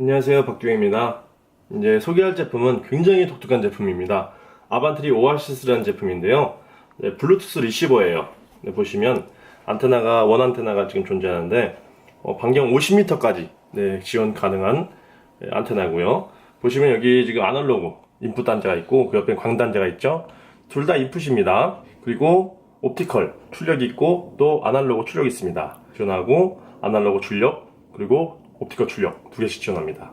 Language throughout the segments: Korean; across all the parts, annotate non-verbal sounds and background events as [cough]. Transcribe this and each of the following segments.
안녕하세요 박두영입니다. 이제 소개할 제품은 굉장히 독특한 제품입니다. 아반트리 오아시스라는 제품인데요. 네, 블루투스 리시버예요. 네, 보시면 안테나가 원 안테나가 지금 존재하는데 어, 반경 50m까지 지원 가능한 네, 안테나고요. 보시면 여기 지금 아날로그 인풋 단자가 있고 그 옆에 광 단자가 있죠? 둘 다 인풋입니다. 그리고 옵티컬 출력이 있고 또 아날로그 출력이 있습니다. 지원하고 아날로그 출력 그리고 옵티컬 출력 두 개씩 지원합니다.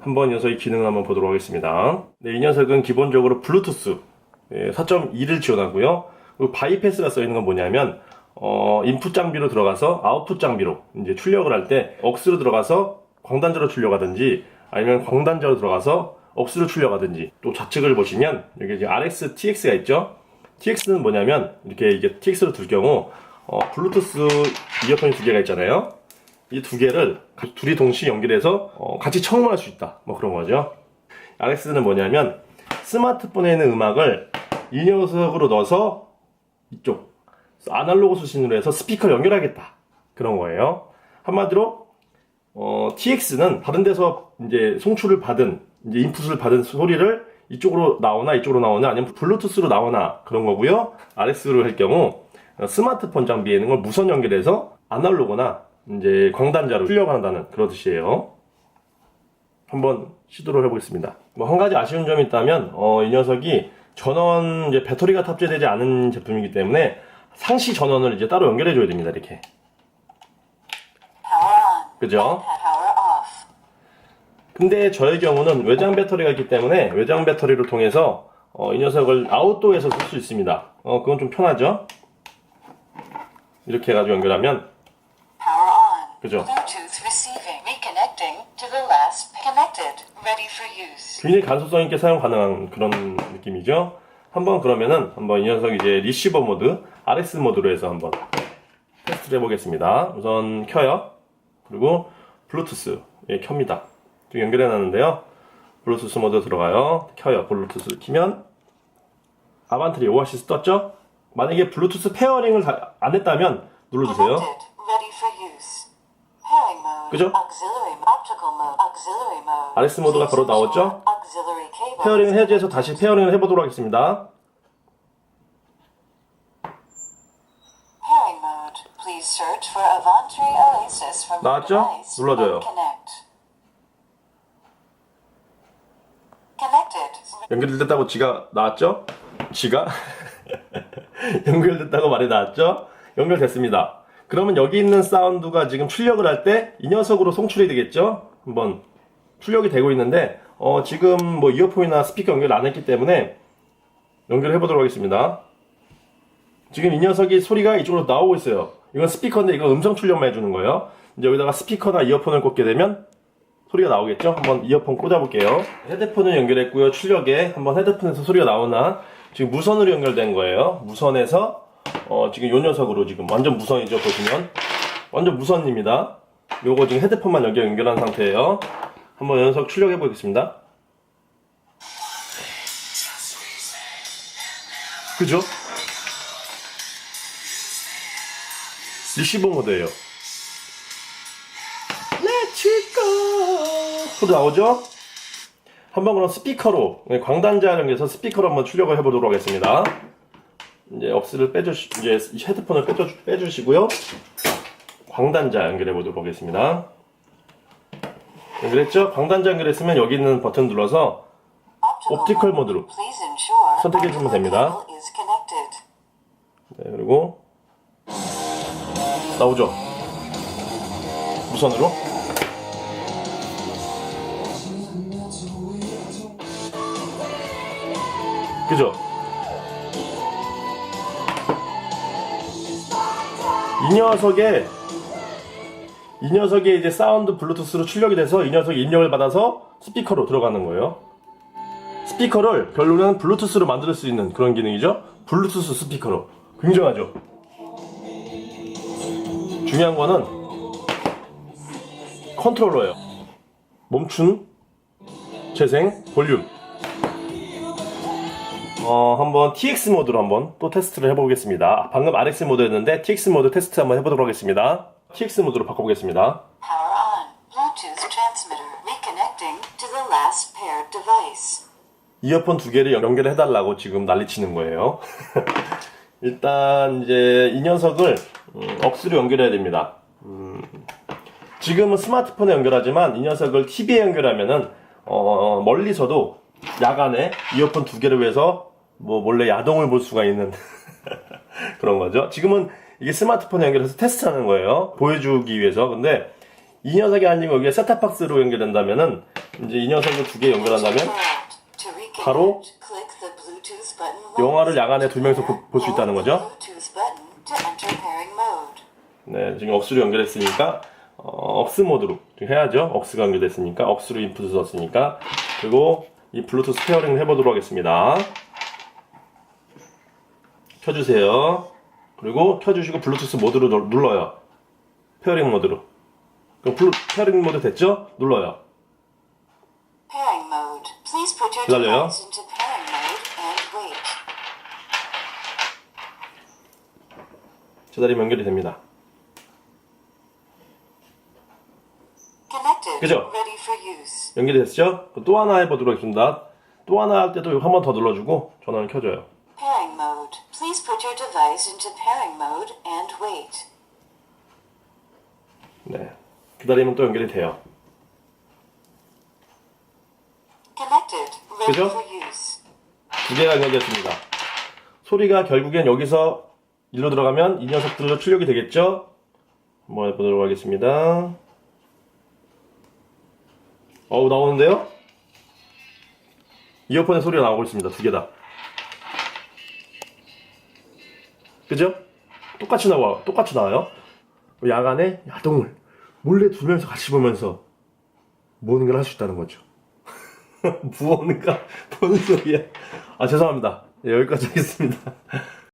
한번 이 녀석의 기능을 한번 보도록 하겠습니다. 네, 이 녀석은 기본적으로 블루투스 4.2를 지원하고요. 그리고 바이패스가 써 있는 건 뭐냐면 어, 인풋 장비로 들어가서 아웃풋 장비로 이제 출력을 할 때 억스로 들어가서 광단자로 출력하든지 아니면 광단자로 들어가서 억스로 출력하든지 또 좌측을 보시면 여기 이제 RX TX가 있죠. TX는 뭐냐면 이렇게 이게 TX로 둘 경우 어, 블루투스 이어폰이 두 개가 있잖아요. 이 두 개를 가- 둘이 동시에 연결해서 어, 같이 청음할 수 있다. 뭐 그런 거죠. RX는 뭐냐면 스마트폰에 있는 음악을 이 녀석으로 넣어서 이쪽 아날로그 수신으로 해서 스피커 연결하겠다. 그런 거예요. 한마디로 어, TX는 다른 데서 이제 송출을 받은 이제 인풋을 받은 소리를 이쪽으로 나오나 이쪽으로 나오나 아니면 블루투스로 나오나 그런 거고요. RX로 할 경우 어, 스마트폰 장비에 있는 걸 무선 연결해서 아날로그나 이제 광단자로 출력한다는 그런 뜻이에요. 한번 시도를 해보겠습니다. 뭐 한 가지 아쉬운 점이 있다면 어, 이 녀석이 전원 이제 배터리가 탑재되지 않은 제품이기 때문에 상시 전원을 이제 따로 연결해 줘야 됩니다. 이렇게. 그죠? 근데 저의 경우는 외장 배터리가 있기 때문에 외장 배터리를 통해서 어, 이 녀석을 아웃도어에서 쓸 수 있습니다. 어, 그건 좀 편하죠? 이렇게 해가지고 연결하면. 그죠? Bluetooth receiving. Reconnecting to the last connected. Ready for use. 굉장히 간소성 있게 사용 가능한 그런 느낌이죠. 한번 그러면은 한번 이 녀석 이제 리시버 모드, RX 모드로 해서 한번 테스트를 해보겠습니다. 우선 켜요. 그리고 블루투스 예, 켭니다. 지금 연결해 놨는데요. 블루투스 모드 들어가요. 켜요. 블루투스 키면 아반트리 오아시스 떴죠? 만약에 블루투스 페어링을 다- 안 했다면 눌러주세요. Connected. Ready for use. 그죠? RX 모드가 바로 나왔죠? 페어링을 해제해서 다시 페어링을 해보도록 하겠습니다. 나왔죠? 눌러줘요. 연결됐다고 지가 나왔죠? 지가? 연결됐다고 말이 나왔죠? 연결됐습니다. 그러면 여기 있는 사운드가 지금 출력을 할 때 이 녀석으로 송출이 되겠죠? 한번 출력이 되고 있는데 어, 지금 뭐 이어폰이나 스피커 연결 안 했기 때문에 연결해 보도록 하겠습니다. 지금 이 녀석이 소리가 이쪽으로 나오고 있어요. 이건 스피커인데 이거 음성 출력만 해주는 거예요. 이제 여기다가 스피커나 이어폰을 꽂게 되면 소리가 나오겠죠? 한번 이어폰 꽂아볼게요. 헤드폰을 연결했고요. 출력에 한번 헤드폰에서 소리가 나오나 지금 무선으로 연결된 거예요. 무선에서 어, 지금 요 녀석으로 지금 완전 무선이죠. 보시면 완전 무선입니다. 요거 지금 헤드폰만 여기 연결한 상태예요. 한번 요 녀석 출력해 보겠습니다. 그죠? 리시버 모드예요. Go. 소리 나오죠? 한번 그럼 스피커로 네, 광단자 연결해서 스피커로 한번 출력을 해보도록 하겠습니다. 이제 억스를 빼주시 이제 이 헤드폰을 빼주, 빼주시고요. 광단자 연결해 보도록 하겠습니다. 연결했죠? 광단자 연결했으면 여기 있는 버튼 눌러서 옵티컬 모드로 선택해 주면 됩니다. 네, 그리고 나오죠? 무선으로 그죠? 이 녀석에 이 녀석에 이제 사운드 블루투스로 출력이 돼서 이 녀석이 입력을 받아서 스피커로 들어가는 거예요. 스피커를 결론은 블루투스로 만들 수 있는 그런 기능이죠. 블루투스 스피커로 굉장하죠. 중요한 거는 컨트롤러예요. 멈춘, 재생, 볼륨. 어, 한번 TX 모드로 한번 또 테스트를 해보겠습니다. 방금 RX 모드였는데 TX 모드 테스트 한번 해보도록 하겠습니다. TX 모드로 바꿔보겠습니다. Power on. Bluetooth transmitter. Reconnecting to the last paired device. 이어폰 두 개를 연결해 달라고 지금 난리치는 거예요. [laughs] 일단 이제 이 녀석을 음, 억스로 연결해야 됩니다. 음, 지금은 스마트폰에 연결하지만 이 녀석을 TV에 연결하면은 어, 멀리서도 야간에 이어폰 두 개를 위해서 뭐 몰래 야동을 볼 수가 있는 [laughs] 그런 거죠. 지금은 이게 스마트폰에 연결해서 테스트하는 거예요. 보여주기 위해서. 근데 이 녀석이 아니고 여기에 셋탑박스로 연결된다면은 이제 이 녀석을 두 개 연결한다면 바로 영화를. 야간에 두 명이서 볼 수 있다는 거죠. 네, 지금 억스로 연결했으니까 어, 억스 모드로 해야죠. 억스가 연결됐으니까 억스로 인풋을 썼으니까 그리고 이 블루투스 페어링을 해보도록 하겠습니다. 켜주세요. 그리고 켜주시고 블루투스 모드로 눌- 눌러요. 페어링 모드로. 그럼 블루, 페어링 모드 됐죠? 눌러요. 기다려요. 기다리면 연결이 됩니다. 그죠? 연결이 됐죠? 또 하나 해보도록 하겠습니다. 또 하나 할 때도 한 번 더 눌러주고 전원을 켜줘요. Please put your device into pairing mode and wait. 네. 기다리면 또 연결이 돼요. Connected. Ready 그죠? for use. 두 개가 연결됐습니다. 소리가 결국엔 여기서 일로 들어가면 이 녀석들로 출력이 되겠죠? 한번 해보도록 하겠습니다. 어우, 나오는데요? 이어폰의 소리가 나오고 있습니다. 두 개 다. 그죠? 똑같이 나와, 똑같이 나와요. 야간에 야동을 몰래 두 명이서 같이 보면서 걸할수 있다는 거죠. [laughs] 무언가 [laughs] 보는 소리야. 아 죄송합니다. 예, 여기까지 하겠습니다.